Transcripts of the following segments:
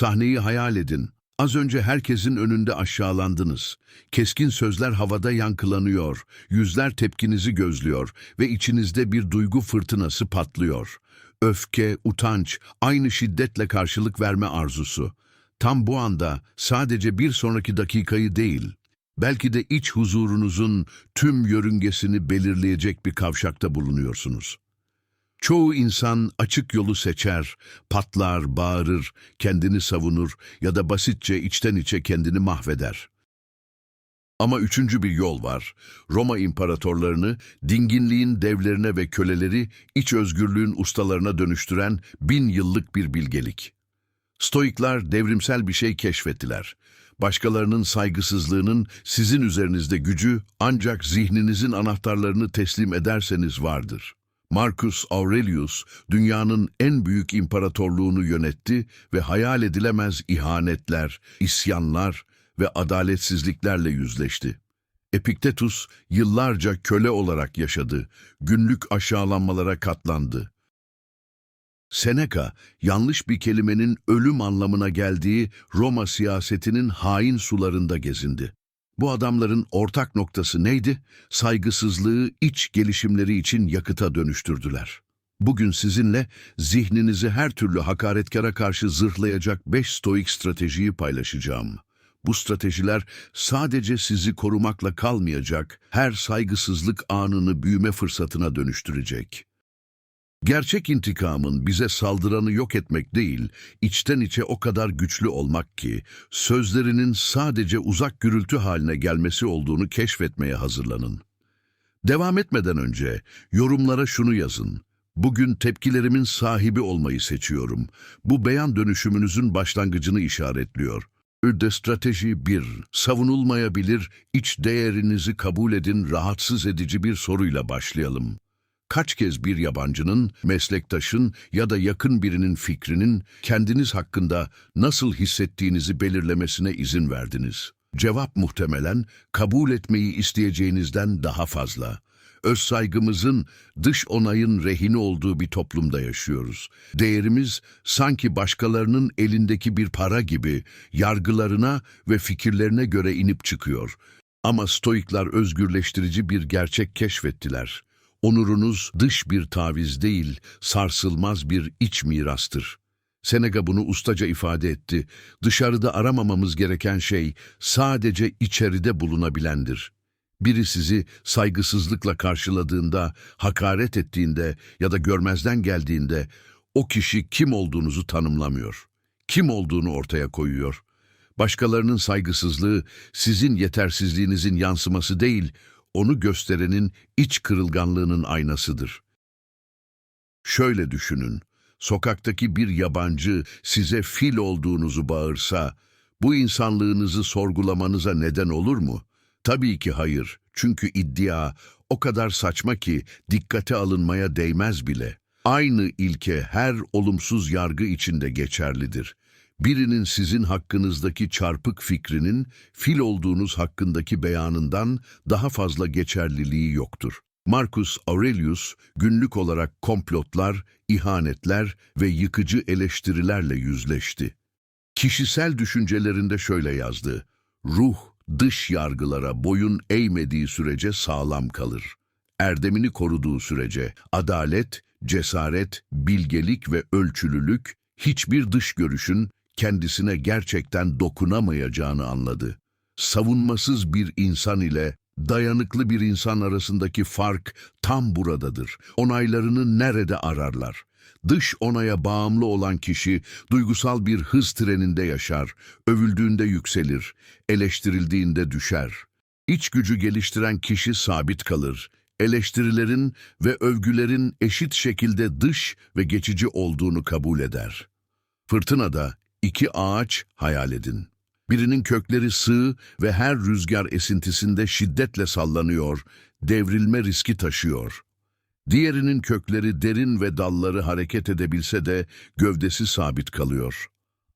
Sahneyi hayal edin. Az önce herkesin önünde aşağılandınız. Keskin sözler havada yankılanıyor, yüzler tepkinizi gözlüyor ve içinizde bir duygu fırtınası patlıyor. Öfke, utanç, aynı şiddetle karşılık verme arzusu. Tam bu anda sadece bir sonraki dakikayı değil, belki de iç huzurunuzun tüm yörüngesini belirleyecek bir kavşakta bulunuyorsunuz. Çoğu insan açık yolu seçer, patlar, bağırır, kendini savunur ya da basitçe içten içe kendini mahveder. Ama üçüncü bir yol var. Roma imparatorlarını dinginliğin devlerine ve köleleri iç özgürlüğün ustalarına dönüştüren bin yıllık bir bilgelik. Stoiklar devrimsel bir şey keşfettiler. Başkalarının saygısızlığının sizin üzerinizde gücü ancak zihninizin anahtarlarını teslim ederseniz vardır. Marcus Aurelius dünyanın en büyük imparatorluğunu yönetti ve hayal edilemez ihanetler, isyanlar ve adaletsizliklerle yüzleşti. Epiktetus yıllarca köle olarak yaşadı, günlük aşağılanmalara katlandı. Seneca, yanlış bir kelimenin ölüm anlamına geldiği Roma siyasetinin hain sularında gezindi. Bu adamların ortak noktası neydi? Saygısızlığı iç gelişimleri için yakıta dönüştürdüler. Bugün sizinle zihninizi her türlü hakaretkara karşı zırhlayacak beş stoik stratejiyi paylaşacağım. Bu stratejiler sadece sizi korumakla kalmayacak, her saygısızlık anını büyüme fırsatına dönüştürecek. Gerçek intikamın bize saldıranı yok etmek değil, içten içe o kadar güçlü olmak ki, sözlerinin sadece uzak gürültü haline gelmesi olduğunu keşfetmeye hazırlanın. Devam etmeden önce yorumlara şunu yazın. Bugün tepkilerimin sahibi olmayı seçiyorum. Bu beyan dönüşümünüzün başlangıcını işaretliyor. Ürde strateji 1. Savunulmayabilir, iç değerinizi kabul edin rahatsız edici bir soruyla başlayalım. Kaç kez bir yabancının, meslektaşın ya da yakın birinin fikrinin kendiniz hakkında nasıl hissettiğinizi belirlemesine izin verdiniz? Cevap muhtemelen kabul etmeyi isteyeceğinizden daha fazla. Öz saygımızın dış onayın rehini olduğu bir toplumda yaşıyoruz. Değerimiz sanki başkalarının elindeki bir para gibi yargılarına ve fikirlerine göre inip çıkıyor. Ama stoiklar özgürleştirici bir gerçek keşfettiler. Onurunuz dış bir taviz değil, sarsılmaz bir iç mirastır. Seneca bunu ustaca ifade etti. Dışarıda aramamamız gereken şey sadece içeride bulunabilendir. Biri sizi saygısızlıkla karşıladığında, hakaret ettiğinde ya da görmezden geldiğinde o kişi kim olduğunuzu tanımlamıyor. Kim olduğunu ortaya koyuyor. Başkalarının saygısızlığı sizin yetersizliğinizin yansıması değil, onu gösterenin iç kırılganlığının aynasıdır. Şöyle düşünün, sokaktaki bir yabancı size fil olduğunuzu bağırsa, bu insanlığınızı sorgulamanıza neden olur mu? Tabii ki hayır, çünkü iddia o kadar saçma ki dikkate alınmaya değmez bile. Aynı ilke her olumsuz yargı içinde geçerlidir. Birinin sizin hakkınızdaki çarpık fikrinin fil olduğunuz hakkındaki beyanından daha fazla geçerliliği yoktur. Marcus Aurelius günlük olarak komplotlar, ihanetler ve yıkıcı eleştirilerle yüzleşti. Kişisel düşüncelerinde şöyle yazdı. Ruh, dış yargılara boyun eğmediği sürece sağlam kalır. Erdemini koruduğu sürece adalet, cesaret, bilgelik ve ölçülülük hiçbir dış görüşün kendisine gerçekten dokunamayacağını anladı. Savunmasız bir insan ile dayanıklı bir insan arasındaki fark tam buradadır. Onaylarını nerede ararlar? Dış onaya bağımlı olan kişi duygusal bir hız treninde yaşar, övüldüğünde yükselir, eleştirildiğinde düşer. İç gücü geliştiren kişi sabit kalır. Eleştirilerin ve övgülerin eşit şekilde dış ve geçici olduğunu kabul eder. Fırtınada iki ağaç hayal edin. Birinin kökleri sığ ve her rüzgar esintisinde şiddetle sallanıyor, devrilme riski taşıyor. Diğerinin kökleri derin ve dalları hareket edebilse de gövdesi sabit kalıyor.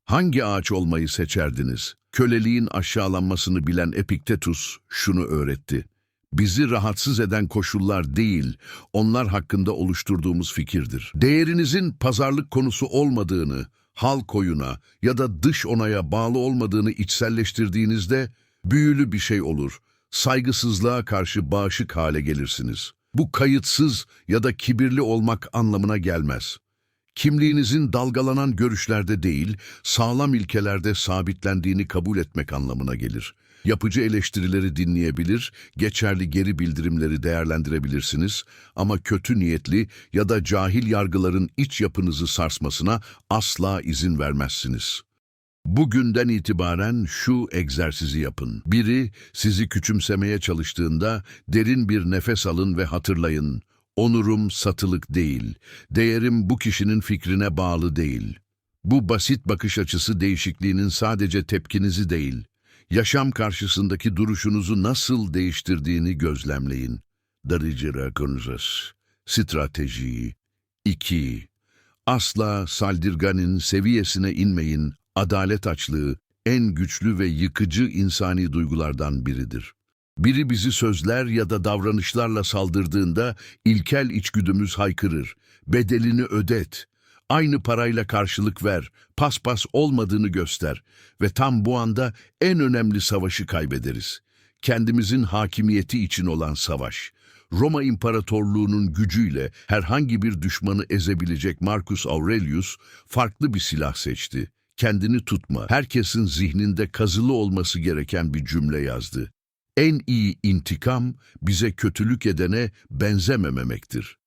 Hangi ağaç olmayı seçerdiniz? Köleliğin aşağılanmasını bilen Epiktetus şunu öğretti. Bizi rahatsız eden koşullar değil, onlar hakkında oluşturduğumuz fikirdir. Değerinizin pazarlık konusu olmadığını, halk oyuna ya da dış onaya bağlı olmadığını içselleştirdiğinizde büyülü bir şey olur. Saygısızlığa karşı bağışık hale gelirsiniz. Bu kayıtsız ya da kibirli olmak anlamına gelmez. Kimliğinizin dalgalanan görüşlerde değil, sağlam ilkelerde sabitlendiğini kabul etmek anlamına gelir. Yapıcı eleştirileri dinleyebilir, geçerli geri bildirimleri değerlendirebilirsiniz ama kötü niyetli ya da cahil yargıların iç yapınızı sarsmasına asla izin vermezsiniz. Bugünden itibaren şu egzersizi yapın. Biri, sizi küçümsemeye çalıştığında derin bir nefes alın ve hatırlayın. Onurum satılık değil. Değerim bu kişinin fikrine bağlı değil. Bu basit bakış açısı değişikliğinin sadece tepkinizi değil, yaşam karşısındaki duruşunuzu nasıl değiştirdiğini gözlemleyin. Darıcı rakonuzas. Strateji 2. Asla saldırganın seviyesine inmeyin. Adalet açlığı en güçlü ve yıkıcı insani duygulardan biridir. Biri bizi sözler ya da davranışlarla saldırdığında ilkel içgüdümüz haykırır. Bedelini ödet. Aynı parayla karşılık ver. Paspas olmadığını göster. Ve tam bu anda en önemli savaşı kaybederiz. Kendimizin hakimiyeti için olan savaş. Roma İmparatorluğu'nun gücüyle herhangi bir düşmanı ezebilecek Marcus Aurelius farklı bir silah seçti. Kendini tutma, herkesin zihninde kazılı olması gereken bir cümle yazdı. En iyi intikam bize kötülük edene benzemememektir.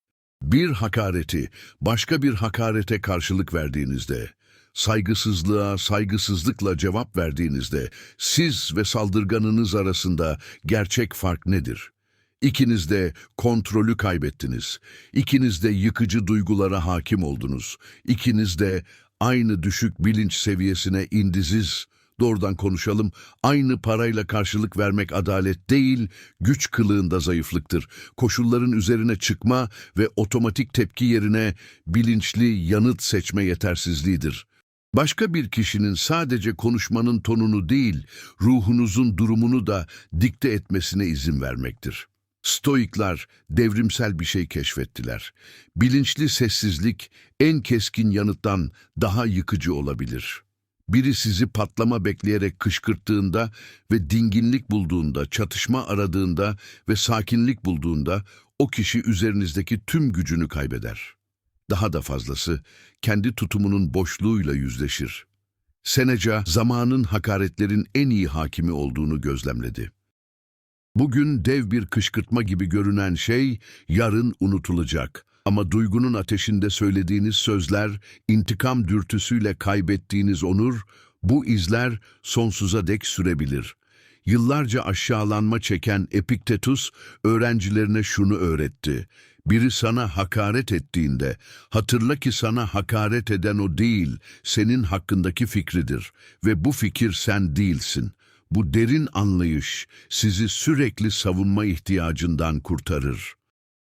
Bir hakareti başka bir hakarete karşılık verdiğinizde, saygısızlığa saygısızlıkla cevap verdiğinizde siz ve saldırganınız arasında gerçek fark nedir? İkiniz de kontrolü kaybettiniz. İkiniz de yıkıcı duygulara hakim oldunuz. İkiniz de aynı düşük bilinç seviyesine indiziz. Doğrudan konuşalım. Aynı parayla karşılık vermek adalet değil, güç kılığında zayıflıktır. Koşulların üzerine çıkma ve otomatik tepki yerine bilinçli yanıt seçme yetersizliğidir. Başka bir kişinin sadece konuşmanın tonunu değil, ruhunuzun durumunu da dikte etmesine izin vermektir. Stoiklar devrimsel bir şey keşfettiler. Bilinçli sessizlik en keskin yanıttan daha yıkıcı olabilir. Biri sizi patlama bekleyerek kışkırttığında ve dinginlik bulduğunda, çatışma aradığında ve sakinlik bulduğunda o kişi üzerinizdeki tüm gücünü kaybeder. Daha da fazlası kendi tutumunun boşluğuyla yüzleşir. Seneca zamanın hakaretlerin en iyi hakimi olduğunu gözlemledi. Bugün dev bir kışkırtma gibi görünen şey yarın unutulacak. Ama duygunun ateşinde söylediğiniz sözler, intikam dürtüsüyle kaybettiğiniz onur, bu izler sonsuza dek sürebilir. Yıllarca aşağılanma çeken Epiktetus öğrencilerine şunu öğretti. Biri sana hakaret ettiğinde, hatırla ki sana hakaret eden o değil, senin hakkındaki fikridir ve bu fikir sen değilsin. Bu derin anlayış sizi sürekli savunma ihtiyacından kurtarır.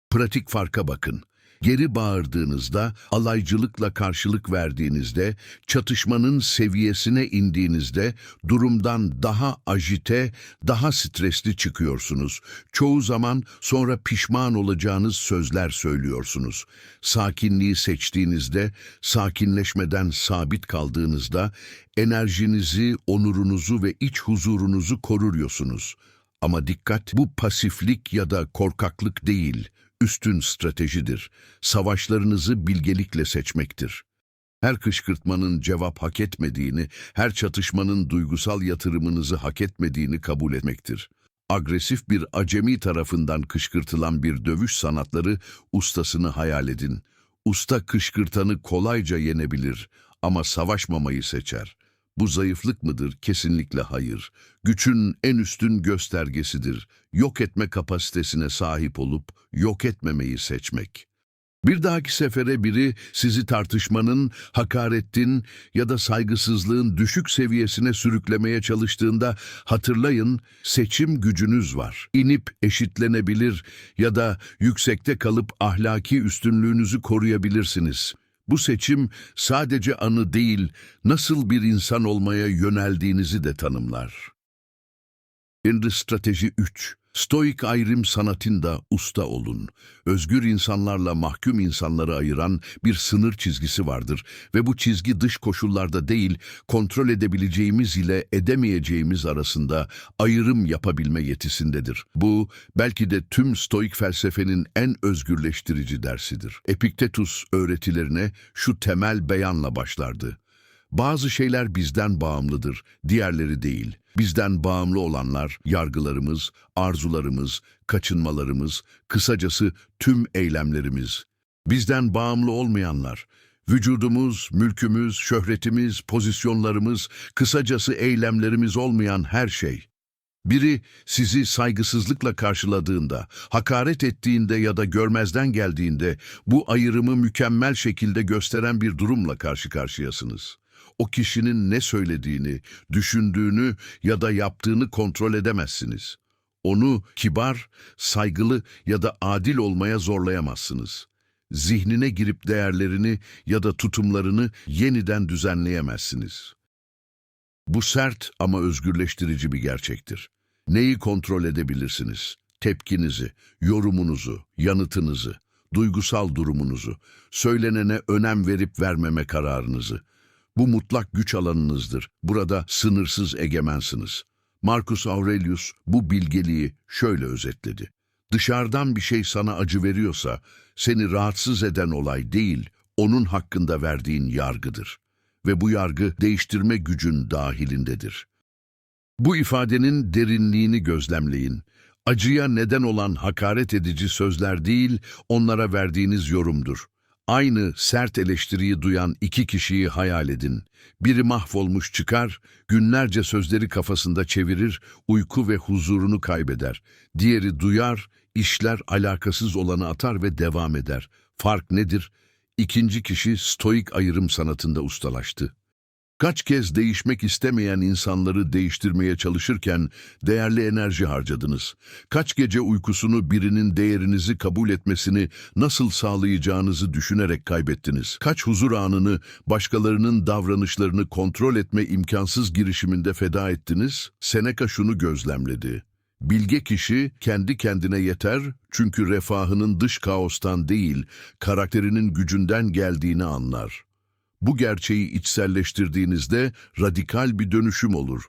Pratik farka bakın. Geri bağırdığınızda, alaycılıkla karşılık verdiğinizde, çatışmanın seviyesine indiğinizde durumdan daha ajite, daha stresli çıkıyorsunuz. Çoğu zaman sonra pişman olacağınız sözler söylüyorsunuz. Sakinliği seçtiğinizde, sakinleşmeden sabit kaldığınızda enerjinizi, onurunuzu ve iç huzurunuzu koruyorsunuz. Ama dikkat bu pasiflik ya da korkaklık değil, üstün stratejidir. Savaşlarınızı bilgelikle seçmektir. Her kışkırtmanın cevap hak etmediğini, her çatışmanın duygusal yatırımınızı hak etmediğini kabul etmektir. Agresif bir acemi tarafından kışkırtılan bir dövüş sanatları ustasını hayal edin. Usta kışkırtanı kolayca yenebilir ama savaşmamayı seçer. Bu zayıflık mıdır? Kesinlikle hayır. Güçün en üstün göstergesidir. Yok etme kapasitesine sahip olup yok etmemeyi seçmek. Bir dahaki sefere biri sizi tartışmanın, hakaretin ya da saygısızlığın düşük seviyesine sürüklemeye çalıştığında hatırlayın seçim gücünüz var. İnip eşitlenebilir ya da yüksekte kalıp ahlaki üstünlüğünüzü koruyabilirsiniz. Bu seçim sadece anı değil, nasıl bir insan olmaya yöneldiğinizi de tanımlar. Şimdi strateji 3. Stoik ayrım sanatında usta olun. Özgür insanlarla mahkum insanları ayıran bir sınır çizgisi vardır ve bu çizgi dış koşullarda değil, kontrol edebileceğimiz ile edemeyeceğimiz arasında ayrım yapabilme yetisindedir. Bu, belki de tüm Stoik felsefenin en özgürleştirici dersidir. Epiktetus öğretilerine şu temel beyanla başlardı. Bazı şeyler bizden bağımlıdır, diğerleri değil. Bizden bağımlı olanlar yargılarımız, arzularımız, kaçınmalarımız, kısacası tüm eylemlerimiz. Bizden bağımlı olmayanlar, vücudumuz, mülkümüz, şöhretimiz, pozisyonlarımız, kısacası eylemlerimiz olmayan her şey. Biri sizi saygısızlıkla karşıladığında, hakaret ettiğinde ya da görmezden geldiğinde bu ayrımı mükemmel şekilde gösteren bir durumla karşı karşıyasınız. O kişinin ne söylediğini, düşündüğünü ya da yaptığını kontrol edemezsiniz. Onu kibar, saygılı ya da adil olmaya zorlayamazsınız. Zihnine girip değerlerini ya da tutumlarını yeniden düzenleyemezsiniz. Bu sert ama özgürleştirici bir gerçektir. Neyi kontrol edebilirsiniz? Tepkinizi, yorumunuzu, yanıtınızı, duygusal durumunuzu, söylenene önem verip vermeme kararınızı. Bu mutlak güç alanınızdır. Burada sınırsız egemensiniz. Marcus Aurelius bu bilgeliği şöyle özetledi. Dışarıdan bir şey sana acı veriyorsa, seni rahatsız eden olay değil, onun hakkında verdiğin yargıdır. Ve bu yargı değiştirme gücün dahilindedir. Bu ifadenin derinliğini gözlemleyin. Acıya neden olan hakaret edici sözler değil, onlara verdiğiniz yorumdur. Aynı sert eleştiriyi duyan iki kişiyi hayal edin. Biri mahvolmuş çıkar, günlerce sözleri kafasında çevirir, uyku ve huzurunu kaybeder. Diğeri duyar, işler alakasız olanı atar ve devam eder. Fark nedir? İkinci kişi stoik ayrım sanatında ustalaştı. Kaç kez değişmek istemeyen insanları değiştirmeye çalışırken değerli enerji harcadınız? Kaç gece uykusunu birinin değerinizi kabul etmesini nasıl sağlayacağınızı düşünerek kaybettiniz? Kaç huzur anını başkalarının davranışlarını kontrol etme imkansız girişiminde feda ettiniz? Seneca şunu gözlemledi. Bilge kişi kendi kendine yeter çünkü refahının dış kaostan değil, karakterinin gücünden geldiğini anlar. Bu gerçeği içselleştirdiğinizde radikal bir dönüşüm olur.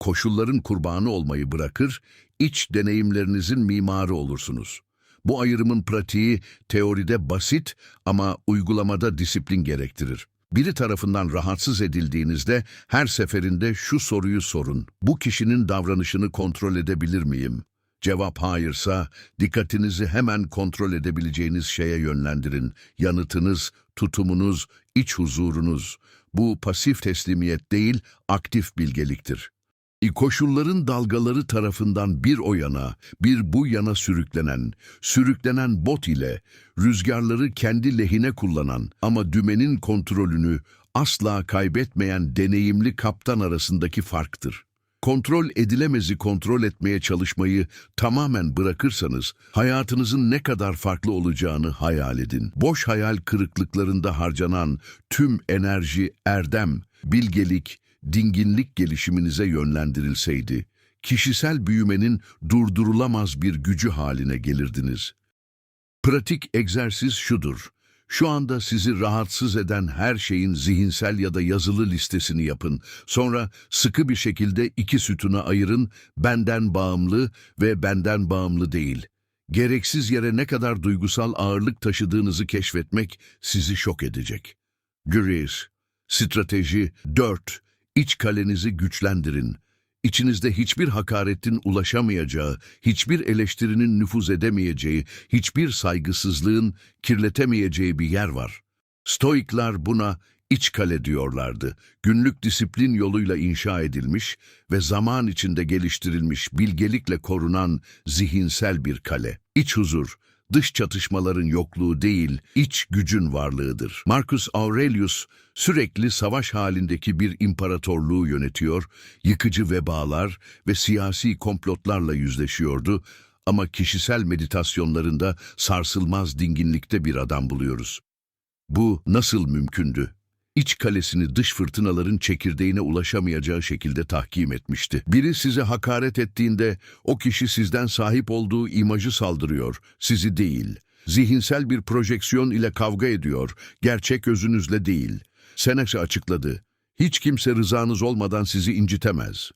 Koşulların kurbanı olmayı bırakır, iç deneyimlerinizin mimarı olursunuz. Bu ayrımın pratiği teoride basit ama uygulamada disiplin gerektirir. Biri tarafından rahatsız edildiğinizde her seferinde şu soruyu sorun. Bu kişinin davranışını kontrol edebilir miyim? Cevap hayırsa dikkatinizi hemen kontrol edebileceğiniz şeye yönlendirin. Yanıtınız, tutumunuz, iç huzurunuz. Bu pasif teslimiyet değil, aktif bilgeliktir. Koşulların dalgaları tarafından bir o yana, bir bu yana sürüklenen, sürüklenen bot ile rüzgarları kendi lehine kullanan ama dümenin kontrolünü asla kaybetmeyen deneyimli kaptan arasındaki farktır. Kontrol edilemezi kontrol etmeye çalışmayı tamamen bırakırsanız hayatınızın ne kadar farklı olacağını hayal edin. Boş hayal kırıklıklarında harcanan tüm enerji, erdem, bilgelik, dinginlik gelişiminize yönlendirilseydi, kişisel büyümenin durdurulamaz bir gücü haline gelirdiniz. Pratik egzersiz şudur. Şu anda sizi rahatsız eden her şeyin zihinsel ya da yazılı listesini yapın. Sonra sıkı bir şekilde iki sütuna ayırın, benden bağımlı ve benden bağımlı değil. Gereksiz yere ne kadar duygusal ağırlık taşıdığınızı keşfetmek sizi şok edecek. Grease, strateji 4. İç kalenizi güçlendirin. İçinizde hiçbir hakaretin ulaşamayacağı, hiçbir eleştirinin nüfuz edemeyeceği, hiçbir saygısızlığın kirletemeyeceği bir yer var. Stoiklar buna iç kale diyorlardı. Günlük disiplin yoluyla inşa edilmiş ve zaman içinde geliştirilmiş bilgelikle korunan zihinsel bir kale. İç huzur, dış çatışmaların yokluğu değil, iç gücün varlığıdır. Marcus Aurelius sürekli savaş halindeki bir imparatorluğu yönetiyor, yıkıcı vebalar ve siyasi komplotlarla yüzleşiyordu ama kişisel meditasyonlarında sarsılmaz dinginlikte bir adam buluyoruz. Bu nasıl mümkündü? İç kalesini dış fırtınaların çekirdeğine ulaşamayacağı şekilde tahkim etmişti. Biri size hakaret ettiğinde o kişi sizden sahip olduğu imajı saldırıyor, sizi değil. Zihinsel bir projeksiyon ile kavga ediyor, gerçek özünüzle değil. Seneca açıkladı. Hiç kimse rızanız olmadan sizi incitemez.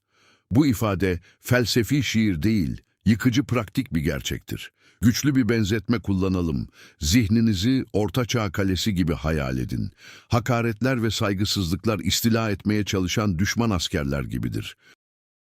Bu ifade felsefi şiir değil, yıkıcı praktik bir gerçektir. Güçlü bir benzetme kullanalım. Zihninizi ortaçağ kalesi gibi hayal edin. Hakaretler ve saygısızlıklar istila etmeye çalışan düşman askerler gibidir.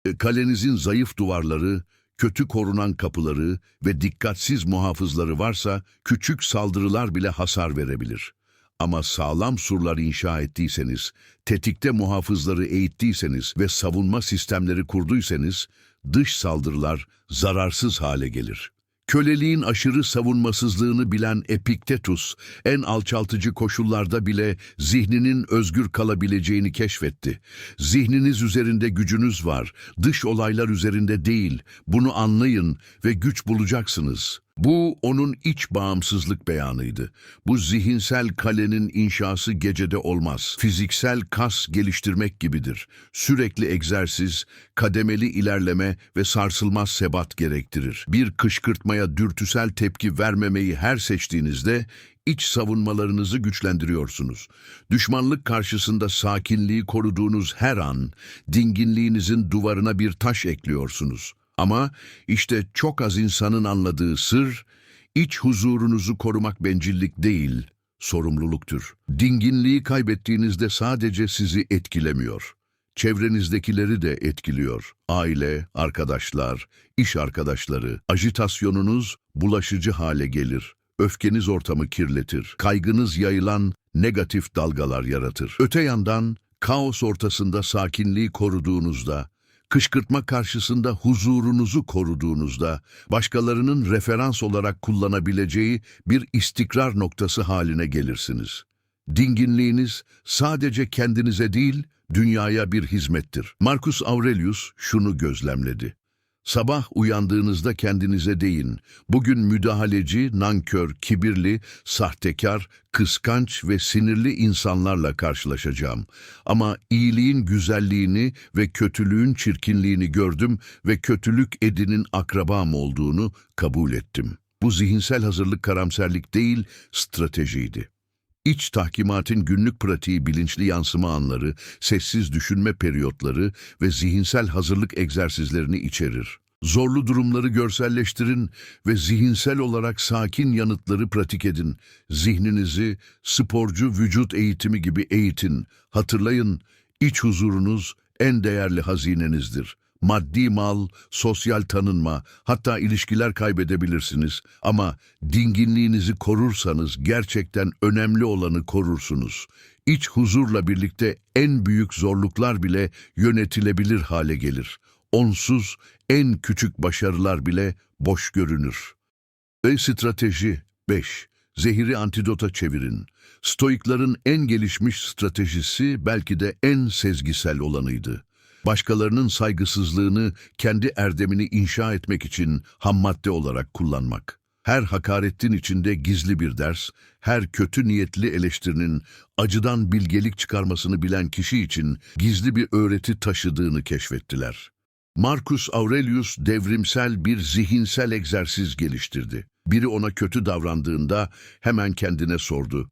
E, Kalenizin zayıf duvarları, kötü korunan kapıları ve dikkatsiz muhafızları varsa küçük saldırılar bile hasar verebilir. Ama sağlam surlar inşa ettiyseniz, tetikte muhafızları eğittiyseniz ve savunma sistemleri kurduysanız, dış saldırılar zararsız hale gelir. Köleliğin aşırı savunmasızlığını bilen Epiktetus, en alçaltıcı koşullarda bile zihninin özgür kalabileceğini keşfetti. Zihniniz üzerinde gücünüz var, dış olaylar üzerinde değil. Bunu anlayın ve güç bulacaksınız. Bu onun iç bağımsızlık beyanıydı. Bu zihinsel kalenin inşası gecede olmaz. Fiziksel kas geliştirmek gibidir. Sürekli egzersiz, kademeli ilerleme ve sarsılmaz sebat gerektirir. Bir kışkırtmaya dürtüsel tepki vermemeyi her seçtiğinizde iç savunmalarınızı güçlendiriyorsunuz. Düşmanlık karşısında sakinliği koruduğunuz her an dinginliğinizin duvarına bir taş ekliyorsunuz. Ama işte çok az insanın anladığı sır, iç huzurunuzu korumak bencillik değil, sorumluluktur. Dinginliği kaybettiğinizde sadece sizi etkilemiyor. Çevrenizdekileri de etkiliyor. Aile, arkadaşlar, iş arkadaşları. Ajitasyonunuz bulaşıcı hale gelir. Öfkeniz ortamı kirletir. Kaygınız yayılan negatif dalgalar yaratır. Öte yandan kaos ortasında sakinliği koruduğunuzda, kışkırtma karşısında huzurunuzu koruduğunuzda, başkalarının referans olarak kullanabileceği bir istikrar noktası haline gelirsiniz. Dinginliğiniz sadece kendinize değil, dünyaya bir hizmettir. Marcus Aurelius şunu gözlemledi. Sabah uyandığınızda kendinize deyin, bugün müdahaleci, nankör, kibirli, sahtekar, kıskanç ve sinirli insanlarla karşılaşacağım. Ama iyiliğin güzelliğini ve kötülüğün çirkinliğini gördüm ve kötülük edinin akrabam olduğunu kabul ettim. Bu zihinsel hazırlık karamserlik değil, stratejiydi. İç tahkimatın günlük pratiği bilinçli yansıma anları, sessiz düşünme periyotları ve zihinsel hazırlık egzersizlerini içerir. Zorlu durumları görselleştirin ve zihinsel olarak sakin yanıtları pratik edin. Zihninizi sporcu vücut eğitimi gibi eğitin. Hatırlayın, iç huzurunuz en değerli hazinenizdir. Maddi mal, sosyal tanınma, hatta ilişkiler kaybedebilirsiniz. Ama dinginliğinizi korursanız gerçekten önemli olanı korursunuz. İç huzurla birlikte en büyük zorluklar bile yönetilebilir hale gelir. Onsuz en küçük başarılar bile boş görünür. Ve strateji 5. Zehiri antidota çevirin. Stoikların en gelişmiş stratejisi belki de en sezgisel olanıydı. Başkalarının saygısızlığını kendi erdemini inşa etmek için ham madde olarak kullanmak. Her hakaretin içinde gizli bir ders, her kötü niyetli eleştirinin acıdan bilgelik çıkarmasını bilen kişi için gizli bir öğreti taşıdığını keşfettiler. Marcus Aurelius devrimsel bir zihinsel egzersiz geliştirdi. Biri ona kötü davrandığında hemen kendine sordu.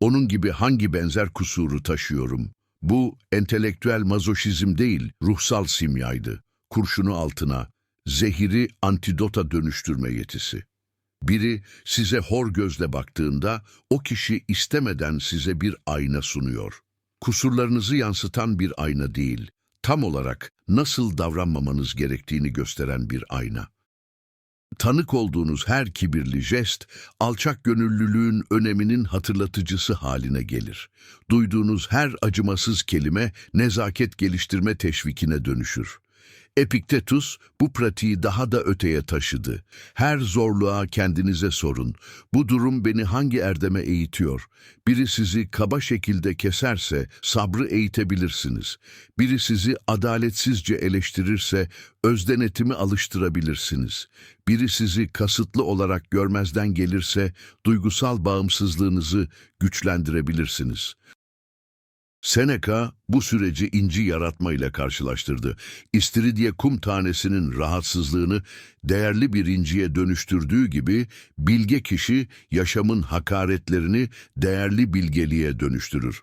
Onun gibi hangi benzer kusuru taşıyorum? Bu entelektüel mazoşizm değil, ruhsal simyaydı. Kurşunu altına, zehiri antidota dönüştürme yetisi. Biri size hor gözle baktığında o kişi istemeden size bir ayna sunuyor. Kusurlarınızı yansıtan bir ayna değil, tam olarak nasıl davranmamanız gerektiğini gösteren bir ayna. Tanık olduğunuz her kibirli jest, alçak gönüllülüğün öneminin hatırlatıcısı haline gelir. Duyduğunuz her acımasız kelime nezaket geliştirme teşvikine dönüşür. Epiktetus bu pratiği daha da öteye taşıdı. Her zorluğa kendinize sorun. Bu durum beni hangi erdeme eğitiyor? Biri sizi kaba şekilde keserse sabrı eğitebilirsiniz. Biri sizi adaletsizce eleştirirse özdenetimi alıştırabilirsiniz. Biri sizi kasıtlı olarak görmezden gelirse duygusal bağımsızlığınızı güçlendirebilirsiniz. Seneca bu süreci inci yaratmayla karşılaştırdı. İstiridye kum tanesinin rahatsızlığını değerli bir inciye dönüştürdüğü gibi bilge kişi yaşamın hakaretlerini değerli bilgeliğe dönüştürür.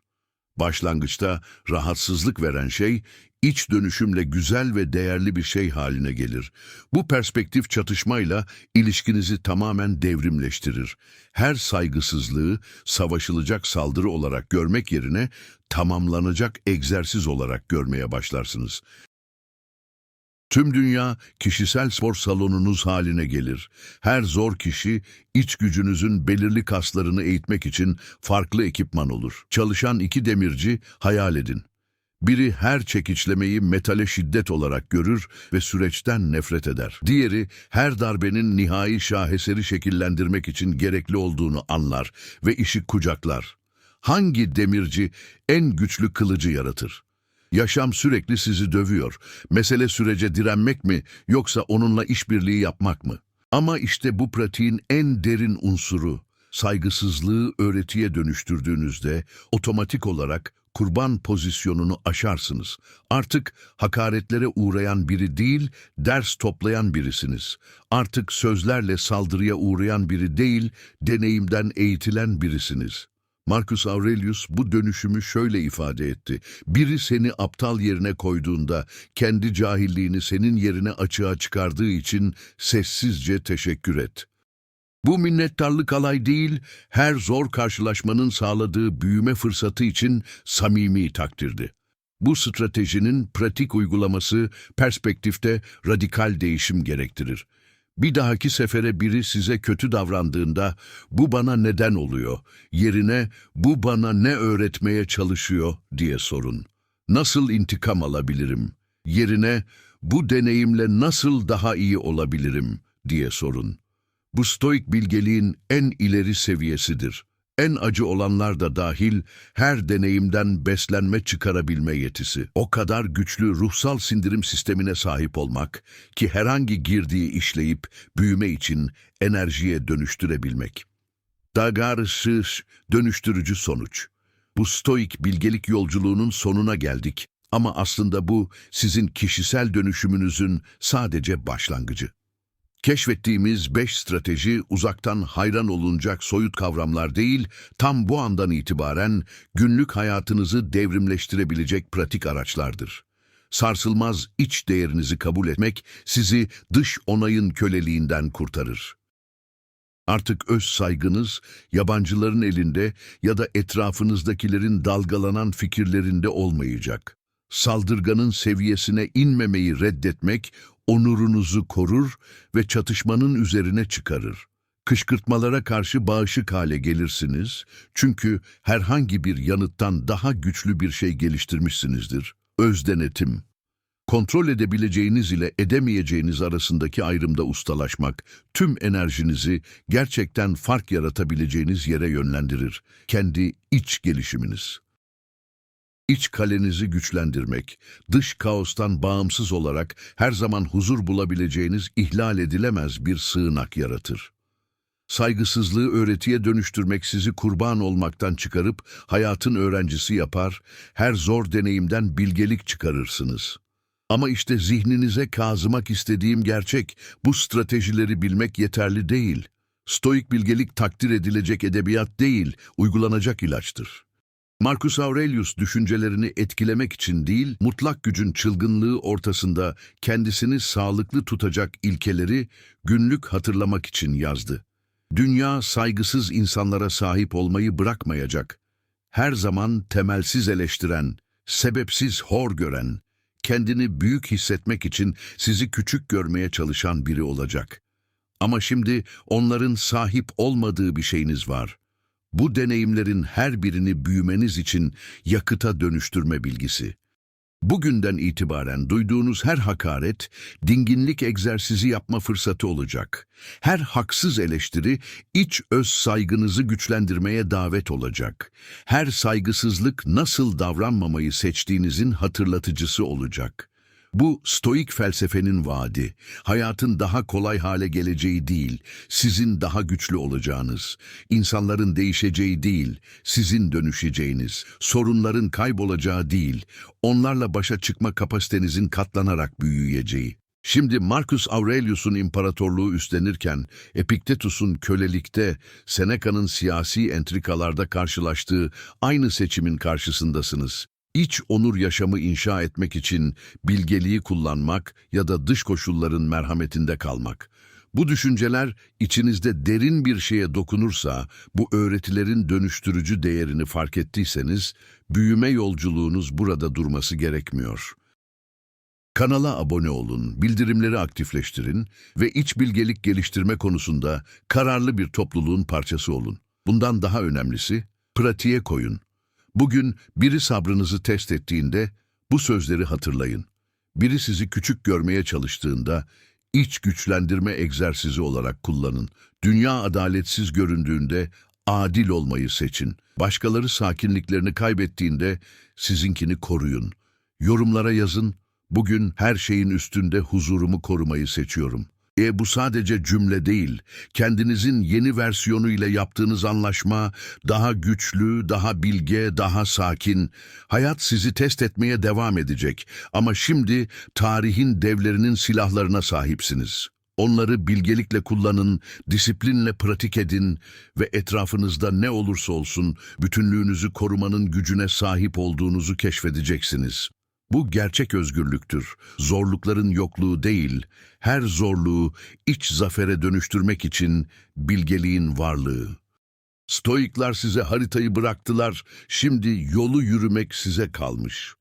Başlangıçta rahatsızlık veren şey iç dönüşümle güzel ve değerli bir şey haline gelir. Bu perspektif çatışmayla ilişkinizi tamamen devrimleştirir. Her saygısızlığı savaşılacak saldırı olarak görmek yerine tamamlanacak egzersiz olarak görmeye başlarsınız. Tüm dünya kişisel spor salonunuz haline gelir. Her zor kişi iç gücünüzün belirli kaslarını eğitmek için farklı ekipman olur. Çalışan iki demirci hayal edin. Biri her çekiçlemeyi metale şiddet olarak görür ve süreçten nefret eder. Diğeri her darbenin nihai şaheseri şekillendirmek için gerekli olduğunu anlar ve işi kucaklar. Hangi demirci en güçlü kılıcı yaratır? Yaşam sürekli sizi dövüyor. Mesele sürece direnmek mi yoksa onunla işbirliği yapmak mı? Ama işte bu pratiğin en derin unsuru saygısızlığı öğretiye dönüştürdüğünüzde otomatik olarak kurban pozisyonunu aşarsınız. Artık hakaretlere uğrayan biri değil, ders toplayan birisiniz. Artık sözlerle saldırıya uğrayan biri değil, deneyimden eğitilen birisiniz. Marcus Aurelius bu dönüşümü şöyle ifade etti. Biri seni aptal yerine koyduğunda, kendi cahilliğini senin yerine açığa çıkardığı için sessizce teşekkür et. Bu minnettarlık alay değil, her zor karşılaşmanın sağladığı büyüme fırsatı için samimi takdirdi. Bu stratejinin pratik uygulaması perspektifte radikal değişim gerektirir. Bir dahaki sefere biri size kötü davrandığında bu bana neden oluyor yerine bu bana ne öğretmeye çalışıyor diye sorun. Nasıl intikam alabilirim yerine bu deneyimle nasıl daha iyi olabilirim diye sorun. Bu stoik bilgeliğin en ileri seviyesidir. En acı olanlar da dahil her deneyimden beslenme çıkarabilme yetisi. O kadar güçlü ruhsal sindirim sistemine sahip olmak ki herhangi girdiği işleyip büyüme için enerjiye dönüştürebilmek. Dagarışış dönüştürücü sonuç. Bu stoik bilgelik yolculuğunun sonuna geldik ama aslında bu sizin kişisel dönüşümünüzün sadece başlangıcı. Keşfettiğimiz beş strateji uzaktan hayran olunacak soyut kavramlar değil, tam bu andan itibaren günlük hayatınızı devrimleştirebilecek pratik araçlardır. Sarsılmaz iç değerinizi kabul etmek sizi dış onayın köleliğinden kurtarır. Artık öz saygınız yabancıların elinde ya da etrafınızdakilerin dalgalanan fikirlerinde olmayacak. Saldırganın seviyesine inmemeyi reddetmek onurunuzu korur ve çatışmanın üzerine çıkarır. Kışkırtmalara karşı bağışık hale gelirsiniz çünkü herhangi bir yanıttan daha güçlü bir şey geliştirmişsinizdir. Öz denetim. Kontrol edebileceğiniz ile edemeyeceğiniz arasındaki ayrımda ustalaşmak, tüm enerjinizi gerçekten fark yaratabileceğiniz yere yönlendirir. Kendi iç gelişiminiz. İç kalenizi güçlendirmek, dış kaostan bağımsız olarak her zaman huzur bulabileceğiniz ihlal edilemez bir sığınak yaratır. Saygısızlığı öğretiye dönüştürmek sizi kurban olmaktan çıkarıp hayatın öğrencisi yapar, her zor deneyimden bilgelik çıkarırsınız. Ama işte zihninize kazımak istediğim gerçek, bu stratejileri bilmek yeterli değil. Stoik bilgelik takdir edilecek edebiyat değil, uygulanacak ilaçtır. Marcus Aurelius düşüncelerini etkilemek için değil, mutlak gücün çılgınlığı ortasında kendisini sağlıklı tutacak ilkeleri günlük hatırlamak için yazdı. Dünya saygısız insanlara sahip olmayı bırakmayacak. Her zaman temelsiz eleştiren, sebepsiz hor gören, kendini büyük hissetmek için sizi küçük görmeye çalışan biri olacak. Ama şimdi onların sahip olmadığı bir şeyiniz var. Bu deneyimlerin her birini büyümeniz için yakıta dönüştürme bilgisi. Bugünden itibaren duyduğunuz her hakaret, dinginlik egzersizi yapma fırsatı olacak. Her haksız eleştiri, iç öz saygınızı güçlendirmeye davet olacak. Her saygısızlık nasıl davranmamayı seçtiğinizin hatırlatıcısı olacak. Bu stoik felsefenin vaadi. Hayatın daha kolay hale geleceği değil, sizin daha güçlü olacağınız. İnsanların değişeceği değil, sizin dönüşeceğiniz. Sorunların kaybolacağı değil, onlarla başa çıkma kapasitenizin katlanarak büyüyeceği. Şimdi Marcus Aurelius'un imparatorluğu üstlenirken, Epiktetus'un kölelikte, Seneca'nın siyasi entrikalarda karşılaştığı aynı seçimin karşısındasınız. İç onur yaşamı inşa etmek için bilgeliği kullanmak ya da dış koşulların merhametinde kalmak. Bu düşünceler içinizde derin bir şeye dokunursa, bu öğretilerin dönüştürücü değerini fark ettiyseniz, büyüme yolculuğunuz burada durması gerekmiyor. Kanala abone olun, bildirimleri aktifleştirin ve iç bilgelik geliştirme konusunda kararlı bir topluluğun parçası olun. Bundan daha önemlisi, pratiğe koyun. Bugün biri sabrınızı test ettiğinde bu sözleri hatırlayın. Biri sizi küçük görmeye çalıştığında iç güçlendirme egzersizi olarak kullanın. Dünya adaletsiz göründüğünde adil olmayı seçin. Başkaları sakinliklerini kaybettiğinde sizinkini koruyun. Yorumlara yazın. Bugün her şeyin üstünde huzurumu korumayı seçiyorum. E bu sadece cümle değil. Kendinizin yeni versiyonu ile yaptığınız anlaşma daha güçlü, daha bilge, daha sakin. Hayat sizi test etmeye devam edecek ama şimdi tarihin devlerinin silahlarına sahipsiniz. Onları bilgelikle kullanın, disiplinle pratik edin ve etrafınızda ne olursa olsun bütünlüğünüzü korumanın gücüne sahip olduğunuzu keşfedeceksiniz. Bu gerçek özgürlüktür. Zorlukların yokluğu değil, her zorluğu iç zafere dönüştürmek için bilgeliğin varlığı. Stoiklar size haritayı bıraktılar, şimdi yolu yürümek size kalmış.